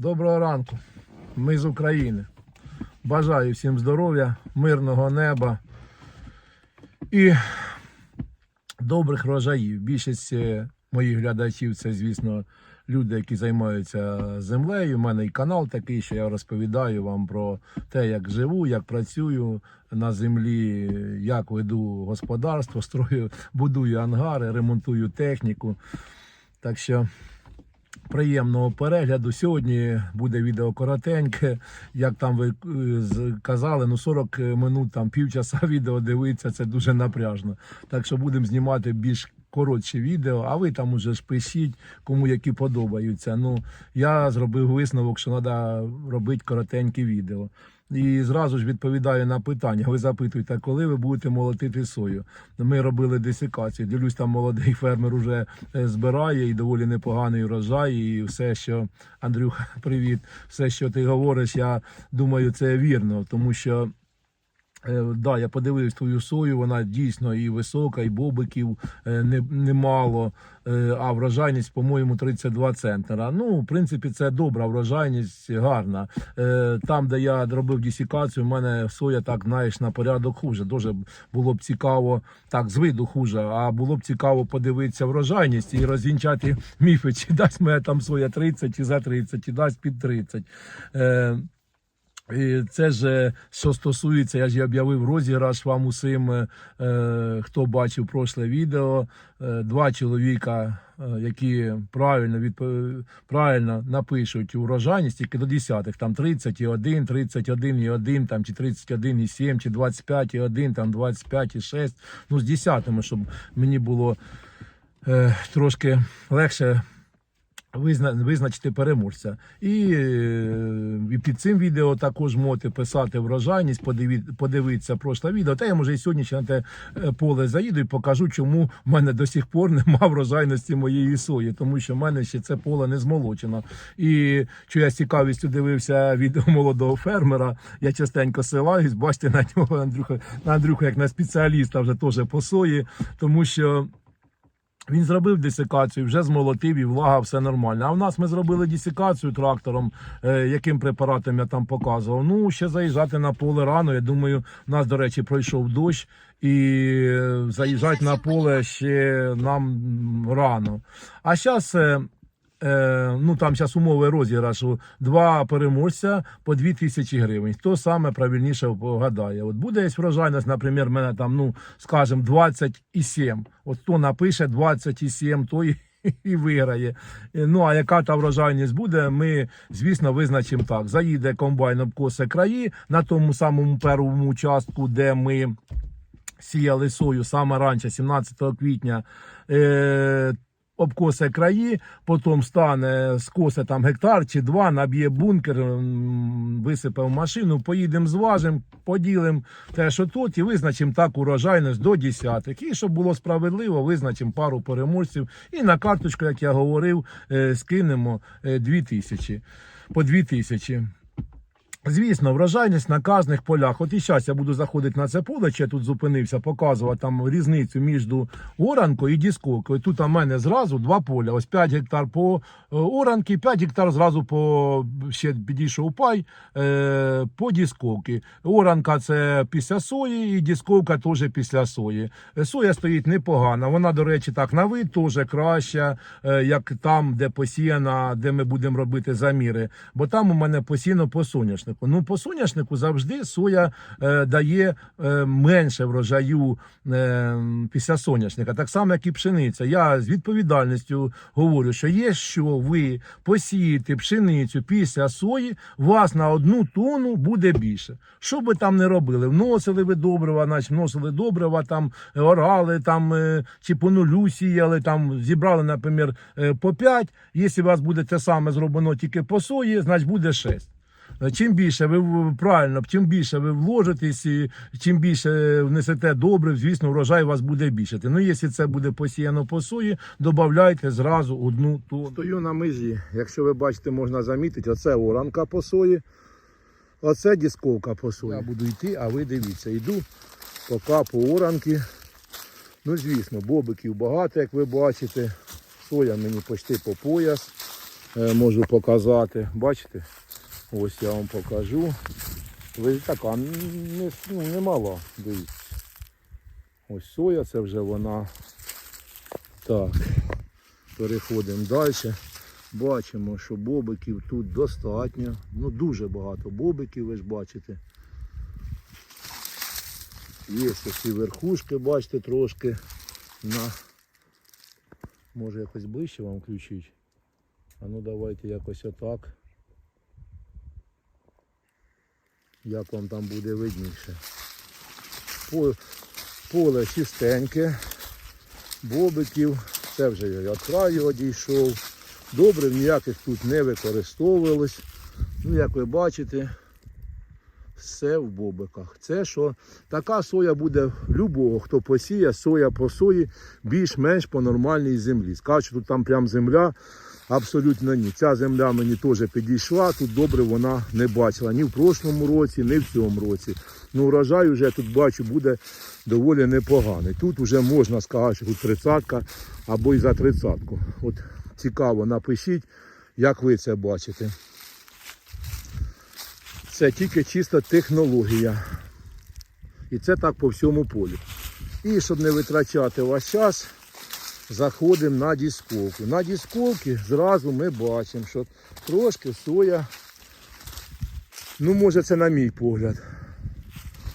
Доброго ранку. Ми з України. Бажаю всім здоров'я, мирного неба і добрих врожаїв. Більшість е, моїх глядачів це, звісно, люди, які займаються землею. У мене і канал такий, що я розповідаю вам про те, як живу, як працюю на землі, як веду господарство, строю, будую ангари, ремонтую техніку. Так що приємного перегляду. Сьогодні буде відео коротеньке. Як там ви е, казали, ну 40 минут, там півчаса відео дивитися, це дуже напряжно. Так що будемо знімати більш коротші відео, а ви там уже ж пишіть, кому які подобаються. Ну, я зробив висновок, що треба робити коротенькі відео. І зразу ж відповідаю на питання. Ви запитуєте, коли ви будете молотити сою? Ми робили десикацію. Дивлюсь, там молодий фермер уже е, збирає і доволі непоганий урожай. І все, що Андрюха, привіт, все, що ти говориш, я думаю, це вірно, тому що. Е, Да, я подивився твою сою, вона дійсно і висока, і бобиків е, не- немало, е, а врожайність, по-моєму, 32 центнера. Ну, в принципі, це добра врожайність, гарна. Е, Там, де я робив десікацію, в мене соя так, знаєш, на порядок хуже. Дуже було б цікаво, так, з виду хуже, а було б цікаво подивитися врожайність і розвінчати міфи, чи дасть мене там соя 30, чи за 30, чи дасть під 30. І це ж е, що стосується, я ж і об'явив розіграш вам усім, е, е, хто бачив прошле відео. Два чоловіка, які правильно відпо- правильно напишуть урожайність тільки до десятих, там 31, 31 і 1, там, чи 31 і 7, чи 25 і 1, там 25 і 6, ну з десятими, щоб мені було е, трошки легше визначити переможця. І, е, і під цим відео також можете писати врожайність, подивитися прошле відео. Та я може і сьогодні ще на те е, поле заїду і покажу, чому в мене до сих пор немає врожайності моєї сої, тому що в мене ще це поле не змолочено. І що я з цікавістю дивився відео молодого фермера, я частенько силаюсь, бачите на нього Андрюха, на Андрюха як на спеціаліста вже теж по сої, тому що. Він зробив десикацію, вже змолотив і влага, все нормально. А в нас ми зробили дисекацію трактором, е, яким препаратом я там показував. Ну, ще заїжджати на поле рано. Я думаю, в нас, до речі, пройшов дощ, і е, заїжджати на поле ще нам рано. А зараз. Е, ну там зараз умови розіграшу. Два переможця по 2 тисячі гривень. Хто саме правильніше вгадає? От буде є врожайність, наприклад, в мене там, ну скажімо, 27. От хто напише 27, той і виграє. Е, Ну а яка та врожайність буде, ми, звісно, визначимо так. Заїде комбайн обкосе краї на тому самому першому участку, де ми сіяли сою саме раніше, 17 квітня. Е, Обкосе краї, потім стане скосе там гектар чи два, наб'є бункер, висипе в машину, поїдемо зважимо, поділимо те, що тут, і визначимо так урожайність до десятих. І щоб було справедливо, визначимо пару переможців. І на карточку, як я говорив, е, скинемо е, дві тисячі по дві тисячі. Звісно, врожайність на казних полях. От і зараз я буду заходити на це поле, чи я тут зупинився, показувати там різницю між оранкою і дісковкою. Тут у мене зразу два поля. Ось 5 гектар по е, оранки, 5 гектар зразу по ще підійшов пай е, по дісковки. Оранка це після сої, і дісковка теж після сої. Е, Соя стоїть непогано. Вона, до речі, так на вид теж краща, як там, де посіяна, де ми будемо робити заміри. Бо там у мене посіяно по соняшнику. Ну, по соняшнику завжди соя е, дає е, менше врожаю е, після соняшника, так само, як і пшениця. Я з відповідальністю говорю, що є що ви посієте пшеницю після сої, у вас на одну тонну буде більше. Що би там не робили? Вносили ви добрива, значить вносили добрива, там е, орали, там е, чи по нулю сіяли, там зібрали, наприклад, е, по 5. Якщо у вас буде те саме зроблено тільки по сої, значить буде 6. Чим більше ви правильно, чим більше ви вложитесь, і чим більше внесете добре, звісно, врожай у вас буде більше. Ну, якщо це буде посіяно по сої, додавайте зразу одну тонну. Стою на межі. Якщо ви бачите, можна замітити, оце оранка по сої, оце дісковка по сої. Я буду йти, а ви дивіться, йду поки по оранки. Ну, звісно, бобиків багато, як ви бачите. Соя мені почти по пояс. е, можу показати. Бачите? Ось я вам покажу. Ви така не, ну, не мала, дивіться. Ось соя, це вже вона. Так, переходимо далі. Бачимо, що бобиків тут достатньо. Ну дуже багато бобиків, ви ж бачите. Є ось і верхушки, бачите, трошки на. Може якось ближче вам включити. А ну давайте якось отак. Як вам там буде видніше. Поле чистеньке, бобиків, це вже я від краю одійшов. Добрив ніяких тут не використовувалось. Ну, як ви бачите, все в бобиках. Це що така соя буде любого, хто посіє, соя по сої більш-менш по нормальній землі. Скажуть, тут там прям земля. Абсолютно ні. Ця земля мені теж підійшла, тут добре вона не бачила ні в прошлому році, ні в цьому році. Ну, урожай вже тут бачу буде доволі непоганий. Тут вже можна сказати, що тут тридцятка або й за тридцятку. От цікаво, напишіть, як ви це бачите. Це тільки чисто технологія. І це так по всьому полю. І щоб не витрачати ваш час, заходимо на дісковку. На дісковці зразу ми бачимо, що трошки соя, ну може це на мій погляд.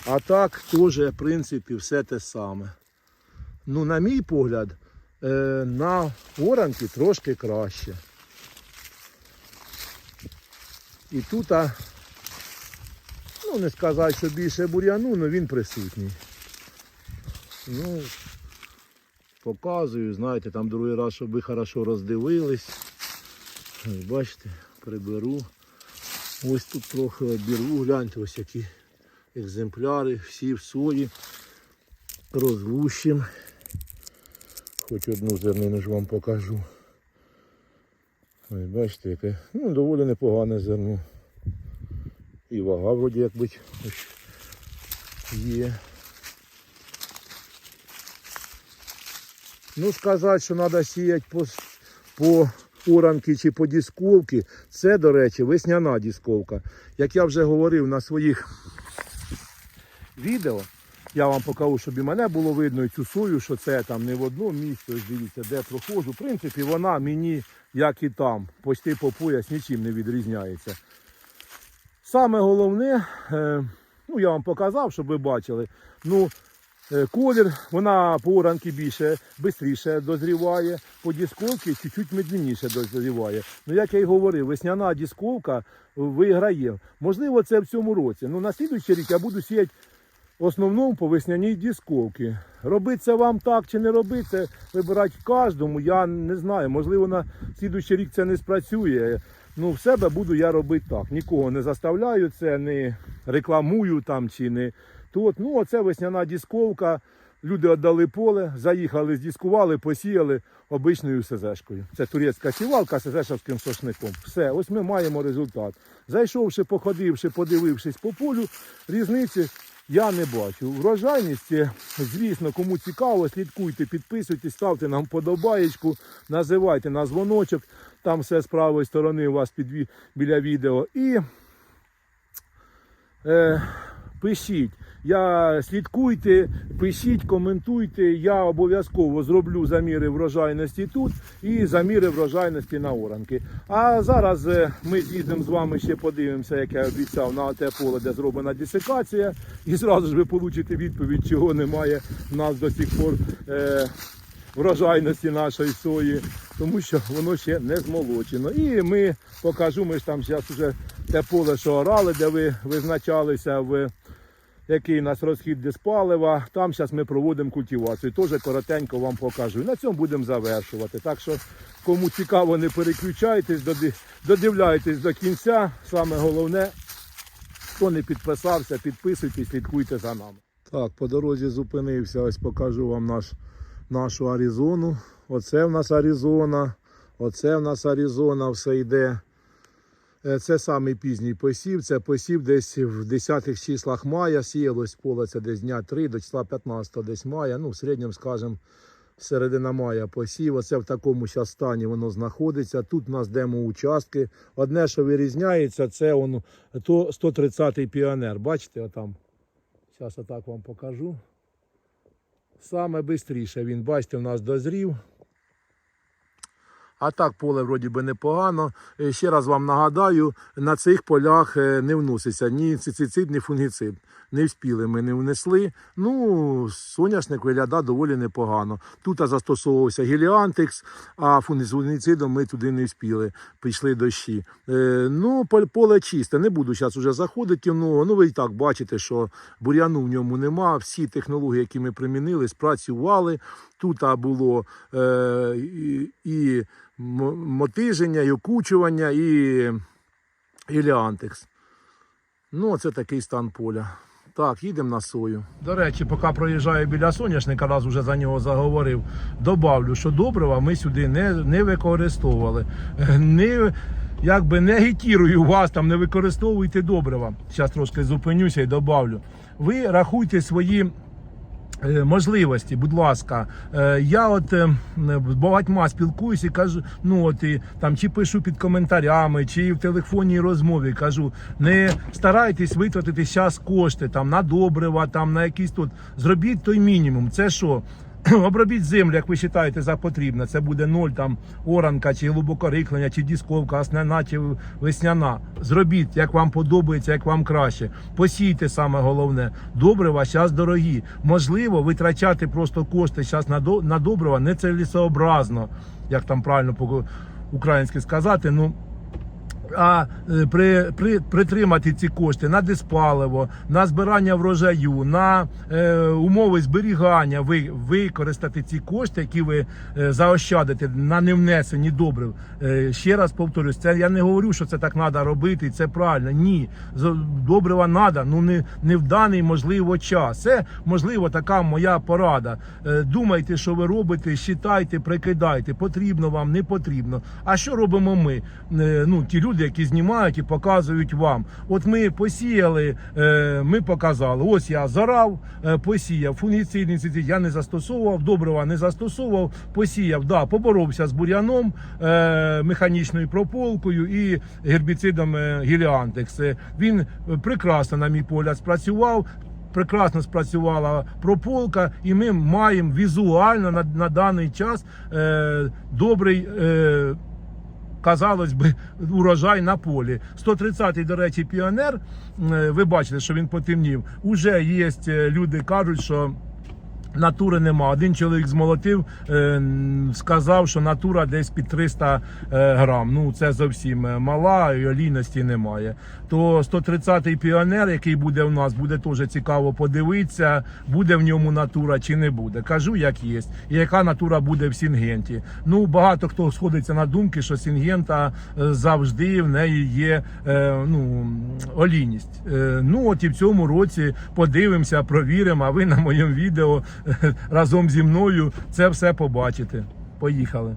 А так теж, в принципі, все те саме. Ну, на мій погляд, е, на оранки трошки краще. І тут, ну не сказати, що більше бур'яну, але він присутній. Ну, показую, знаєте, там другий раз, щоб ви хорошо роздивились. Бачите, приберу. Ось тут трохи обірву, гляньте, ось які екземпляри, всі в сої. Розлущим. Хоч одну зернину ж вам покажу. Ось бачите, яке ну, доволі непогане зерно. І вага вроді як бить є. Ну, сказати, що треба сіяти по, по оранки чи по дісковці, це, до речі, весняна дісковка. Як я вже говорив на своїх відео, я вам покажу, щоб і мене було видно, і цю сою, що це там не в одному місці, ось дивіться, де проходжу. В принципі, вона мені, як і там, почти по пояс нічим не відрізняється. Саме головне, е, ну я вам показав, щоб ви бачили. Ну, колір, вона по оранки більше, швидше дозріває, по дісковці чуть-чуть медленніше дозріває. Ну, як я й говорив, весняна дісковка виграє. Можливо, це в цьому році. Ну, на слідуючий рік я буду сіяти в основному по весняній дісковці. Робити вам так чи не робити, вибирати кожному, я не знаю. Можливо, на слідуючий рік це не спрацює. Ну, в себе буду я робити так. Нікого не заставляю це, не рекламую там чи не тут. Ну, оце весняна дісковка. Люди віддали поле, заїхали, здіскували, посіяли обичною СЗшкою. Це турецька сівалка з СЗшевським сошником. Все, ось ми маємо результат. Зайшовши, походивши, подивившись по полю, різниці я не бачу. Врожайність, звісно, кому цікаво, слідкуйте, підписуйтесь, ставте нам вподобаєчку, називайте на дзвоночок. Там все з правої сторони у вас під, біля відео. І е, пишіть. Я слідкуйте, пишіть, коментуйте. Я обов'язково зроблю заміри врожайності тут і заміри врожайності на оранки. А зараз е, ми з'їздимо з вами ще подивимося, як я обіцяв, на те поле, де зроблена десикація. І зразу ж ви получите відповідь, чого немає в нас до сих пор. Е, врожайності нашої сої, тому що воно ще не змолочено. І ми покажу, ми ж там зараз вже те поле, що орали, де ви визначалися, в який у нас розхід диспалива. Там зараз ми проводимо культивацію. Теж коротенько вам покажу. На цьому будемо завершувати. Так що, кому цікаво, не переключайтесь, додивляйтесь до кінця. Саме головне, хто не підписався, підписуйтесь, слідкуйте за нами. Так, по дорозі зупинився, ось покажу вам наш, нашу Аризону. Оце в нас Аризона, оце в нас Аризона, все йде. Е, Це самий пізній посів. Це посів десь в 10-х числах мая. Сіялось поле це десь дня 3 до числа 15 десь мая. Ну, в середньому, скажімо, середина мая посів. Оце в такому щас стані воно знаходиться. Тут у нас демо-участки. Одне, що вирізняється, це воно, то 130-й піонер. Бачите, отам. Зараз отак вам покажу. Саме швидше він, бачите, у нас дозрів. А так поле вроді би непогано. Е, Ще раз вам нагадаю, на цих полях е, не вноситься ні цицицид, ні фунгіцид. Не вспіли ми не внесли. Ну, соняшник виглядає доволі непогано. Тут застосовувався геліантекс, а фунгіцидом ми туди не вспіли. Пішли дощі. Е, ну, поле чисте. Не буду зараз вже заходити. Ну, ну ви і так бачите, що бур'яну в ньому нема. Всі технології, які ми примінили, спрацювали. Тут було е, і, і мотиження, і окучування, і іліантекс. Ну, це такий стан поля. Так, їдемо на сою. До речі, поки проїжджаю біля соняшника, раз вже за нього заговорив, добавлю, що добрива ми сюди не, не використовували. Не, якби не агітірую вас там, не використовуйте добрива. Зараз трошки зупинюся і добавлю. Ви рахуйте свої можливості, будь ласка, Е, я от е, багатьма спілкуюся і кажу, ну от і там чи пишу під коментарями, чи в телефонній розмові кажу, не старайтесь витратити зараз кошти там на добрива, там на якісь тут. Зробіть той мінімум. Це що? Обробіть землю, як ви вважаєте за потрібне. Це буде ноль там оранка, чи глибокориклення, чи дісковка, основна, чи весняна. Зробіть, як вам подобається, як вам краще. Посійте саме головне. Добрива зараз дорогі. Можливо, витрачати просто кошти зараз на, до- на добрива не цілесообразно, як там правильно по українськи сказати. Ну а е, при, при, притримати ці кошти на диспаливо, на збирання врожаю, на е, умови зберігання, ви, використати ці кошти, які ви е, заощадите на невнесені добрив. Е, ще раз повторюсь, це я не говорю, що це так треба робити, це правильно. Ні, добрива треба, ну не, не в даний можливо час. Це можливо така моя порада. Е, думайте, що ви робите, считайте, прикидайте, потрібно вам, не потрібно. А що робимо ми? Е, ну, ті люди, які знімають і показують вам. От ми посіяли, е, ми показали. Ось я зарав, е, посіяв, фунгіцидний цицид я не застосовував, добрива не застосовував, посіяв, да, поборовся з бур'яном, е, механічною прополкою і гербіцидом гіліантекс. Він прекрасно, на мій погляд, спрацював. Прекрасно спрацювала прополка, і ми маємо візуально на, на даний час е, добрий. Е, казалось би, урожай на полі. 130-й, до речі, піонер. е, Ви бачите, що він потемнів. Уже є е, люди, кажуть, що. Натури нема. Один чоловік змолотив, е, сказав, що натура десь під 300 е, грам. Ну це зовсім е, мала і олійності немає. То 130-й піонер, який буде у нас, буде теж цікаво подивитися, буде в ньому натура чи не буде. Кажу, як є. І яка натура буде в Сінгенті. Ну багато хто сходиться на думки, що Сінгента завжди в неї є ну, олійність. Ну от і в цьому році подивимося, провіримо. А ви на моєму відео разом зі мною це все побачити. Поїхали.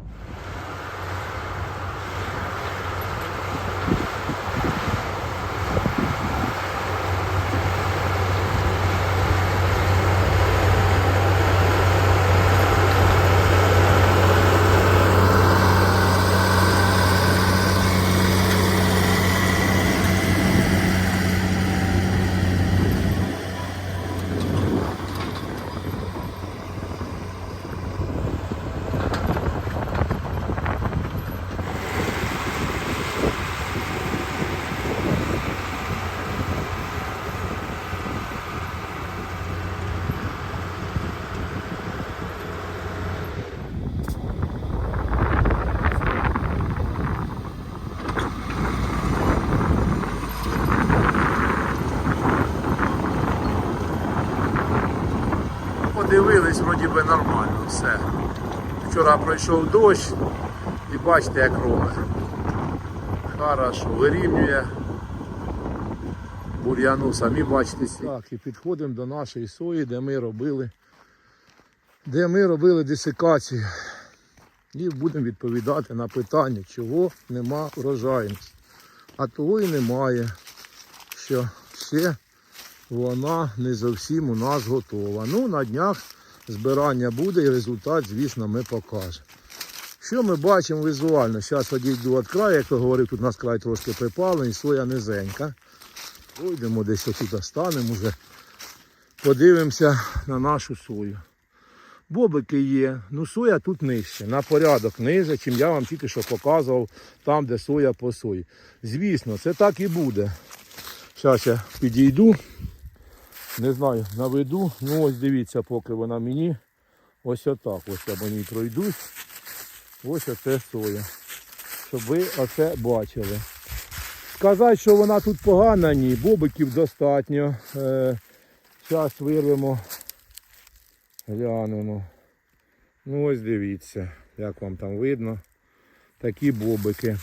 Подивились, вроді би нормально все. Вчора пройшов дощ і бачите, як робить. Хорошо, вирівнює бур'яну, самі бачите. Так, і підходимо до нашої сої, де ми робили, де ми робили десикацію. І будемо відповідати на питання, чого нема врожайності. А того і немає, що ще вона не зовсім у нас готова. Ну, на днях збирання буде і результат, звісно, ми покажемо. Що ми бачимо візуально? Зараз одійду від краю, як то говорив, тут у нас край трошки припалений, соя низенька. Пойдемо десь тут станемо вже. Подивимося на нашу сою. Бобики є, ну соя тут нижче, на порядок ниже, чим я вам тільки що показував там, де соя по сої. Звісно, це так і буде. Зараз я підійду, не знаю, наведу. Ну ось дивіться, поки вона мені. Ось отак. Ось я по ній пройдусь. Ось оце соя. Щоб ви оце бачили. Сказати, що вона тут погана, ні, бобиків достатньо. Е, Зараз вирвемо, глянемо. Ну ось дивіться, як вам там видно. Такі бобики.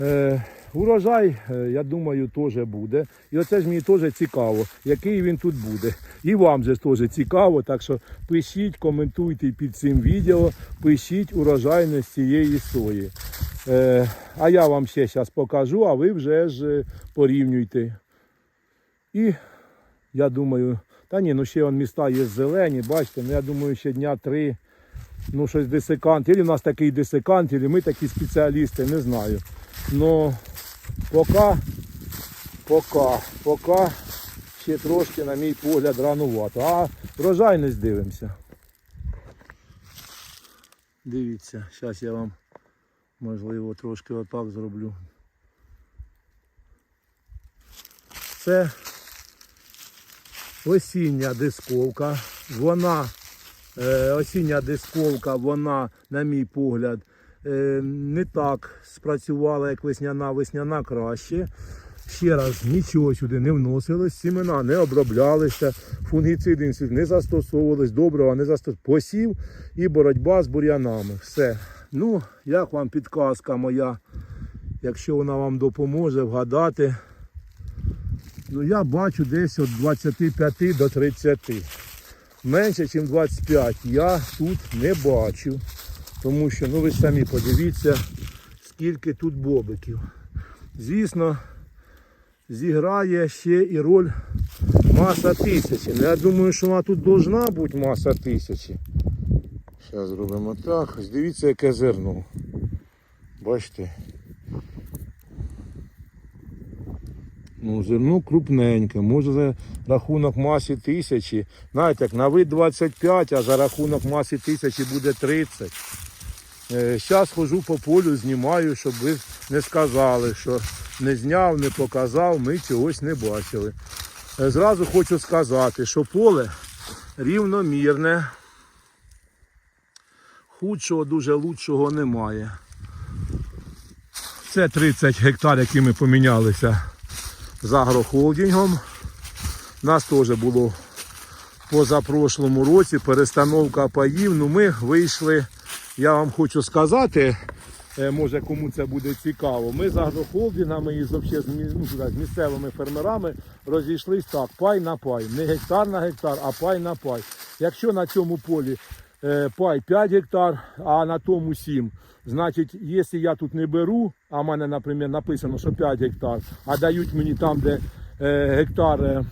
Е, урожай, е, я думаю, теж буде. І оце ж мені теж цікаво, який він тут буде. І вам же теж цікаво, так що пишіть, коментуйте під цим відео, пишіть урожайність цієї сої. Е, а я вам ще зараз покажу, а ви вже ж е, порівнюйте. І я думаю, та ні, ну ще он міста є зелені, бачите, ну я думаю, ще дня три, ну щось десикант. Ілі в нас такий десикант, ілі ми такі спеціалісти, не знаю. Ну, поки, поки, поки ще трошки, на мій погляд, ранувато. А врожайність дивимося. Дивіться, зараз я вам можливо трошки отак зроблю. Це осіння дисковка. Вона, е, осіння дисковка, вона, на мій погляд, не так спрацювала, як весняна, весняна краще. Ще раз, нічого сюди не вносилось, сімена не оброблялися, фунгіциди не застосовувались, доброго не застосовувались. Посів і боротьба з бур'янами. Все. Ну, як вам підказка моя, якщо вона вам допоможе вгадати. Ну, я бачу десь від 25 до 30. Менше, ніж 25 я тут не бачу. Тому що, ну ви самі подивіться, скільки тут бобиків. Звісно, зіграє ще і роль маса тисячі. Ну, Я думаю, що вона тут должна бути маса тисячі. Зараз зробимо так. Дивіться, яке зерно. Бачите? Ну, зерно крупненьке, може за рахунок масі тисячі. Знаєте, як на вид 25, а за рахунок масі тисячі буде 30. Зараз хожу по полю, знімаю, щоб ви не сказали, що не зняв, не показав, ми чогось не бачили. Е, Зразу хочу сказати, що поле рівномірне, худшого, дуже лучшого немає. Це 30 гектар, які ми помінялися з агрохолдингом. Нас теж було позапрошлому році перестановка паїв. Ну ми вийшли, я вам хочу сказати, е, може кому це буде цікаво. Ми з агрохолдингами і з, вообще, ну, з місцевими фермерами розійшлись так, пай на пай. Не гектар на гектар, а пай на пай. Якщо на цьому полі е, пай 5 гектар, а на тому 7. Значить, якщо я тут не беру, а в мене, наприклад, написано, що 5 гектар, а дають мені там, де е, гектар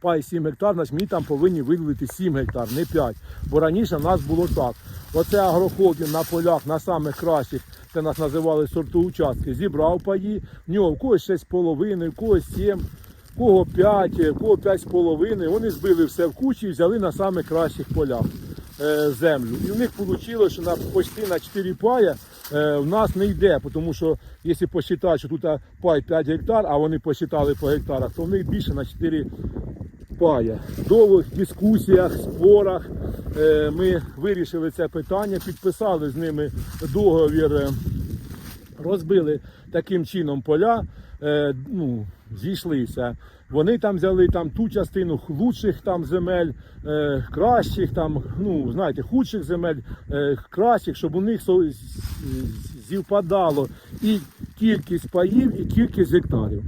пай 7 гектар, значить мені там повинні виділити 7 гектар, не 5. Бо раніше в нас було так. Оце агрохолдинг на полях, на самих кращих, це нас називали сортоучастки, зібрав паї, в нього в когось 6,5, в когось 7, в кого 5, в кого 5,5. Вони збили все в кучі і взяли на самих кращих полях е, землю. І в них вийшло, що на почти на 4 пая е, в нас не йде, тому що якщо посчитати, що тут пай 5 гектар, а вони посчитали по гектарах, то в них більше на 4 пая. В довгих дискусіях, спорах е, ми вирішили це питання, підписали з ними договір. е, розбили таким чином поля, е, ну, зійшлися. Вони там взяли там ту частину лучших там земель, е, кращих там, ну знаєте, худших земель, е, кращих, щоб у них зівпадало і кількість паїв, і кількість гектарів.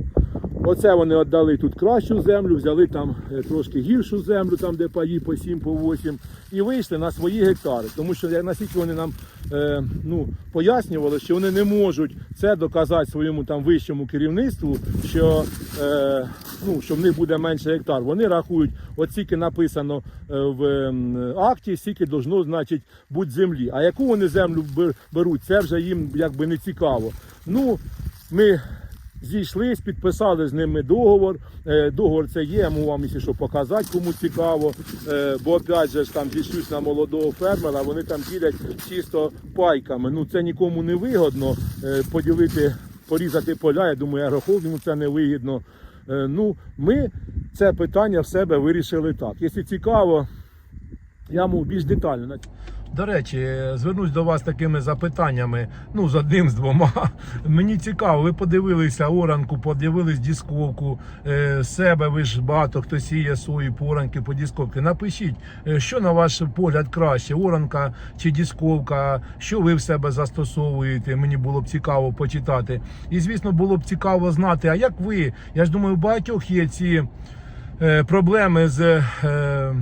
Оце вони віддали тут кращу землю, взяли там е, трошки гіршу землю, там де паї по 7, по 8, і вийшли на свої гектари. Тому що наскільки вони нам е, ну, пояснювали, що вони не можуть це доказати своєму там вищому керівництву, що, е, ну, що в них буде менше гектар. Вони рахують, от скільки написано е, в акті, скільки должно, значить, бути землі. А яку вони землю бер- беруть, це вже їм якби не цікаво. Ну, ми зійшлись, підписали з ними договор. Е, Договор це є, я можу вам що показати, кому цікаво. Е, Бо опять же ж там зійшлюсь на молодого фермера, вони там ділять чисто пайками. Ну це нікому не вигодно е, поділити, порізати поля. Я думаю, агрохолдингу це не вигідно. Ну, ми це питання в себе вирішили так. Якщо цікаво, я можу більш детально. До речі, звернусь до вас такими запитаннями. Ну, з одним, з двома. Мені цікаво, ви подивилися оранку, подивились дісковку е, себе. Ви ж багато хто сіє свої поранки по дісковці. Напишіть, е, що на ваш погляд краще, оранка чи дісковка, що ви в себе застосовуєте. Мені було б цікаво почитати. І звісно, було б цікаво знати, а як ви? Я ж думаю, у багатьох є ці е, проблеми з. Е,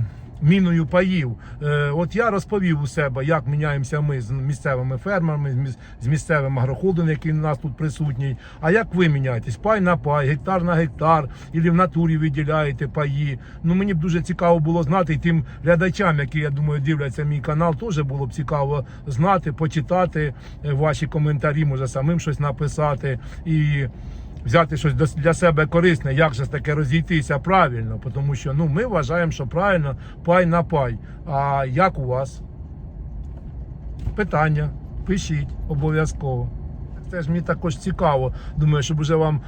міною паїв. Е, от я розповів у себе, як міняємося ми з місцевими фермерами, з місцевим агрохолдингом, який у нас тут присутній. А як ви міняєтесь? Пай на пай, гектар на гектар, і в натурі виділяєте паї. Ну мені б дуже цікаво було знати і тим глядачам, які я думаю дивляться мій канал, теж було б цікаво знати, почитати е, ваші коментарі, може самим щось написати і взяти щось для себе корисне, як же таке розійтися правильно, тому що ну, ми вважаємо, що правильно пай на пай. А як у вас? Питання, пишіть обов'язково. Це ж мені також цікаво. Думаю, щоб уже вам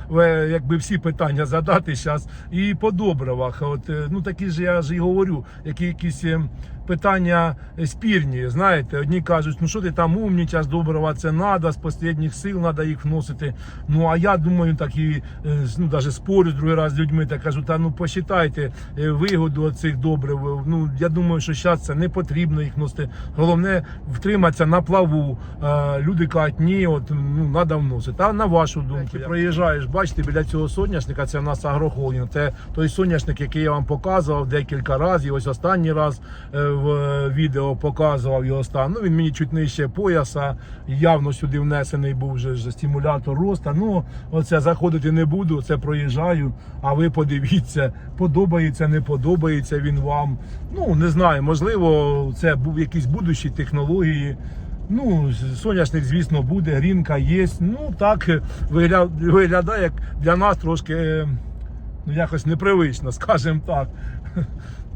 якби всі питання задати зараз. І по добривах. От, е, ну такі ж я ж і говорю, які якісь е, питання е, спірні. Знаєте, одні кажуть, ну що ти там умнічаш, добрива це треба, з останніх сил треба їх вносити. Ну а я думаю, так і е, ну, навіть спорю другий раз з людьми, так кажу, та ну посчитайте е, вигоду цих добрив. Ну я думаю, що зараз це не потрібно їх вносити. Головне втриматися на плаву. Е, Люди кажуть, ні, от ну треба вносити. А на вашу думку, проїжджаєш, бачите, біля цього соняшника, це в нас агрохолдинг. Це той соняшник, який я вам показував декілька разів. Ось останній раз е, в е, відео показував його стан. Ну він мені чуть нижче пояса. Явно сюди внесений був вже, стимулятор роста. Ну оце заходити не буду, це проїжджаю. А ви подивіться, подобається, не подобається він вам. Ну не знаю, можливо, це був якісь будущі технології. Ну, соняшник, звісно, буде, грінка є. Ну так вигля- виглядає як для нас трошки е, ну, якось непривично, скажімо так.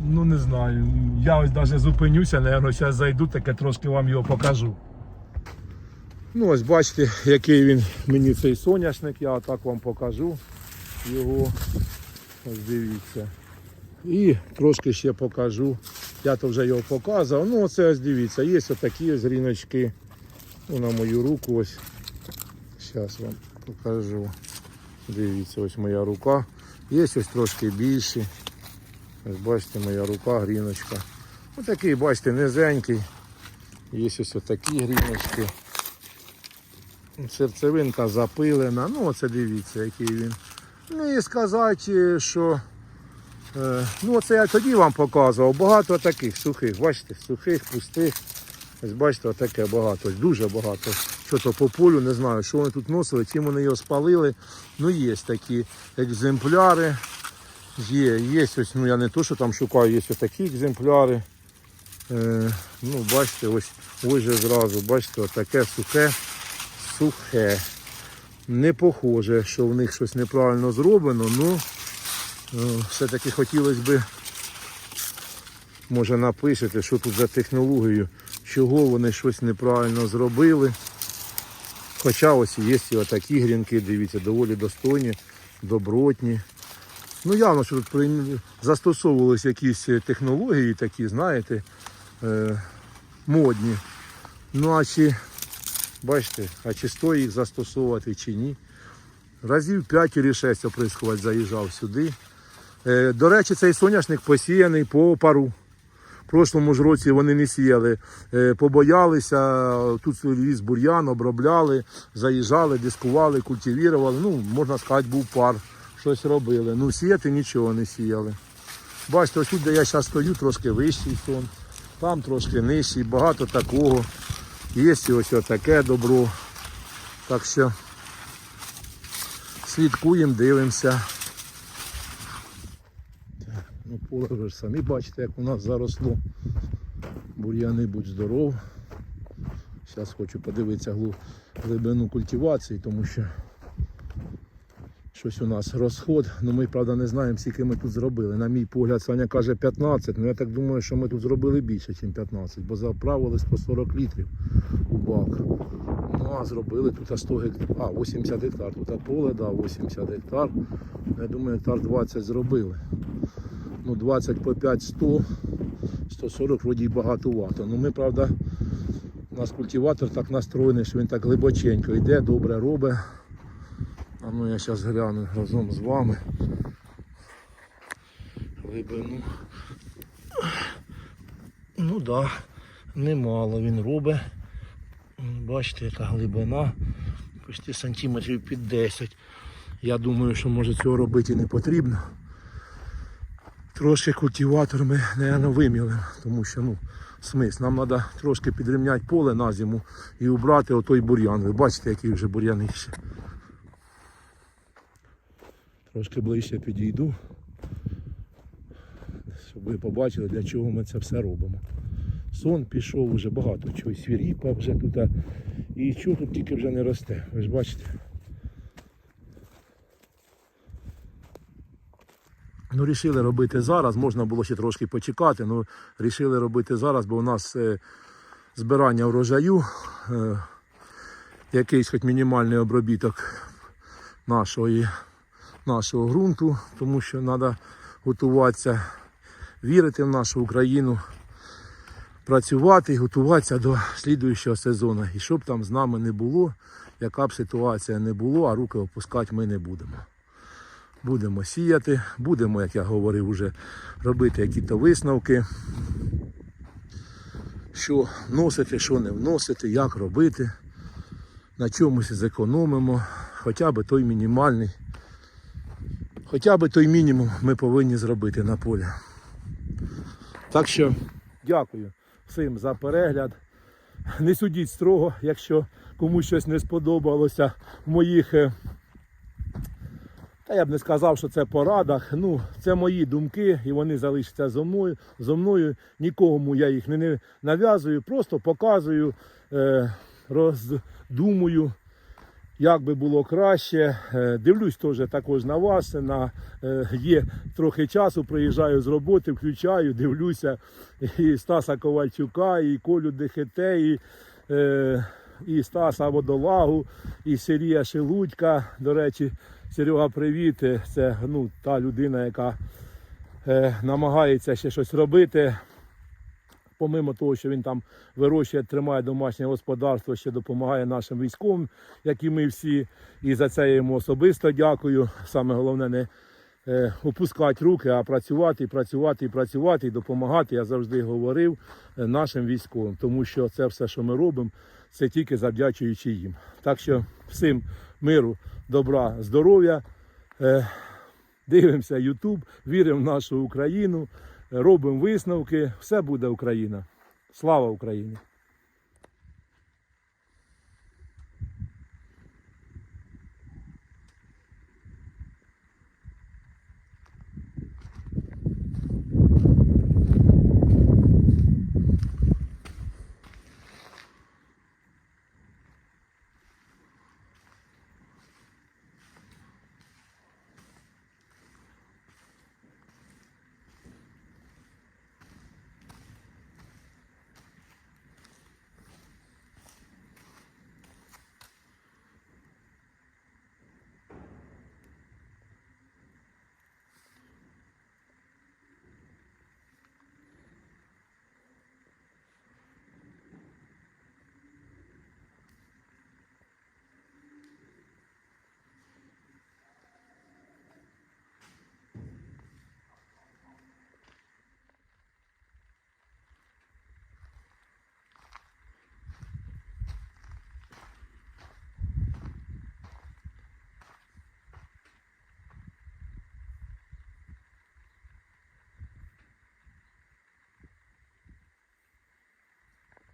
Ну не знаю. Я ось навіть зупинюся, наверное, зараз зайду, таке трошки вам його покажу. Ну ось бачите, який він мені цей соняшник, я отак вам покажу його. Ось дивіться. І трошки ще покажу. Я то вже його показував. Ну оце ось дивіться, є отакі ось ріночки. Ну, на мою руку ось. Зараз вам покажу. Дивіться, ось моя рука. Є ось трошки більші. Ось бачите, моя рука, гріночка. Ось такий, бачите, низенький. Є ось отакі гріночки. Серцевинка запилена. Ну, оце дивіться, який він. Ну і сказати, що Е, Ну, це я тоді вам показував. Багато таких сухих, бачите, сухих, пустих. Ось бачите, таке багато, дуже багато. Що то по полю, не знаю, що вони тут носили, чим вони його спалили. Ну, є такі екземпляри. Є, є ось, ну я не то, що там шукаю, є ось такі екземпляри. Е, ну, бачите, ось ось же зразу, бачите, таке сухе, сухе. Не похоже, що в них щось неправильно зроблено, ну. Ну, Все-таки хотілося б, може напишете, що тут за технологію, чого вони щось неправильно зробили. Хоча ось є отакі грінки, дивіться, доволі достойні, добротні. Ну явно, що тут застосовувалися якісь технології такі, знаєте, е, модні. Ну а чи, бачите, а чи стоїть їх застосовувати чи ні. Разів 5 чи 6 оприскувач заїжджав сюди. Е, До речі, цей соняшник посіяний по пару. В прошлому ж році вони не сіяли, Е, побоялися, тут ліс бур'ян, обробляли, заїжджали, дискували, культивували. Ну, можна сказати, був пар, щось робили. Ну, сіяти нічого не сіяли. Бачите, ось тут, де я зараз стою, трошки вищий сон. там трошки нижчий, багато такого. Є і ось таке добро. Так що слідкуємо, дивимося. Ну поле ви ж самі бачите, як у нас заросло. Бур'яни будь здоров. Зараз хочу подивитися глибину культивації, тому що щось у нас розход. Ну ми, правда, не знаємо, скільки ми тут зробили. На мій погляд, Саня каже 15, ну я так думаю, що ми тут зробили більше, ніж 15, бо заправились по 40 літрів у бак. Ну а зробили тут 100 гектар. А, 80 гектар. Тут поле, да, 80 гектар. Я думаю, гектар 20 зробили. Ну 20 по 5 100, 140 вроді багатувато. Ну ми, правда, у нас культиватор так настроєний, що він так глибоченько йде, добре робить. А ну я зараз гляну разом з вами. Глибину. Ну так, да, немало він робить. Бачите, яка глибина. Почти сантиметрів під 10. Я думаю, що може цього робити не потрібно. Трошки культиватор ми, наверное, вимілимо, тому що ну, смисл. Нам треба трошки підрівняти поле на зиму і убрати отой бур'ян. Ви бачите, який вже бур'янище. Трошки ближче підійду, щоб ви побачили, для чого ми це все робимо. Сон пішов вже багато чого, свіріпа вже тут. І чого тут тільки вже не росте. Ви ж бачите. Ну, рішили робити зараз, можна було ще трошки почекати, але рішили робити зараз, бо у нас е, збирання врожаю, е, якийсь хоч мінімальний обробіток нашої, нашого ґрунту, тому що треба готуватися, вірити в нашу Україну, працювати і готуватися до слідуючого сезону. І щоб там з нами не було, яка б ситуація не було, а руки опускати ми не будемо. Будемо сіяти, будемо, як я говорив, уже робити якісь висновки, що вносити, що не вносити, як робити, на чомусь зекономимо, хоча б той мінімальний, хоча б той мінімум ми повинні зробити на полі. Так що дякую всім за перегляд. Не судіть строго, якщо комусь щось не сподобалося в моїх. е, та я б не сказав, що це порадах. Ну, це мої думки, і вони залишаться зо мною. Зо мною. Нікому я їх не- не нав'язую, просто показую, е, роздумую, як би було краще. Е, дивлюсь теж також на вас. На, е, є трохи часу, приїжджаю з роботи, включаю, дивлюся і Стаса Ковальчука, і Колю Дехете, і. Е, і Стаса Водолагу, і Сергія Шелудька. До речі, Серега, привіт. Це ну, та людина, яка намагається ще щось робити. Помимо того, що він там вирощує, тримає домашнє господарство, ще допомагає нашим військовим, як і ми всі. І за це я йому особисто дякую. Саме головне не е, опускати руки, а працювати, працювати, і працювати, і допомагати. Я завжди говорив е, нашим військовим, тому що це все, що ми робимо, це тільки завдячуючи їм. Так що всім миру, добра, здоров'я. Е, Дивимося YouTube, віримо в нашу Україну, робимо висновки. Все буде Україна. Слава Україні!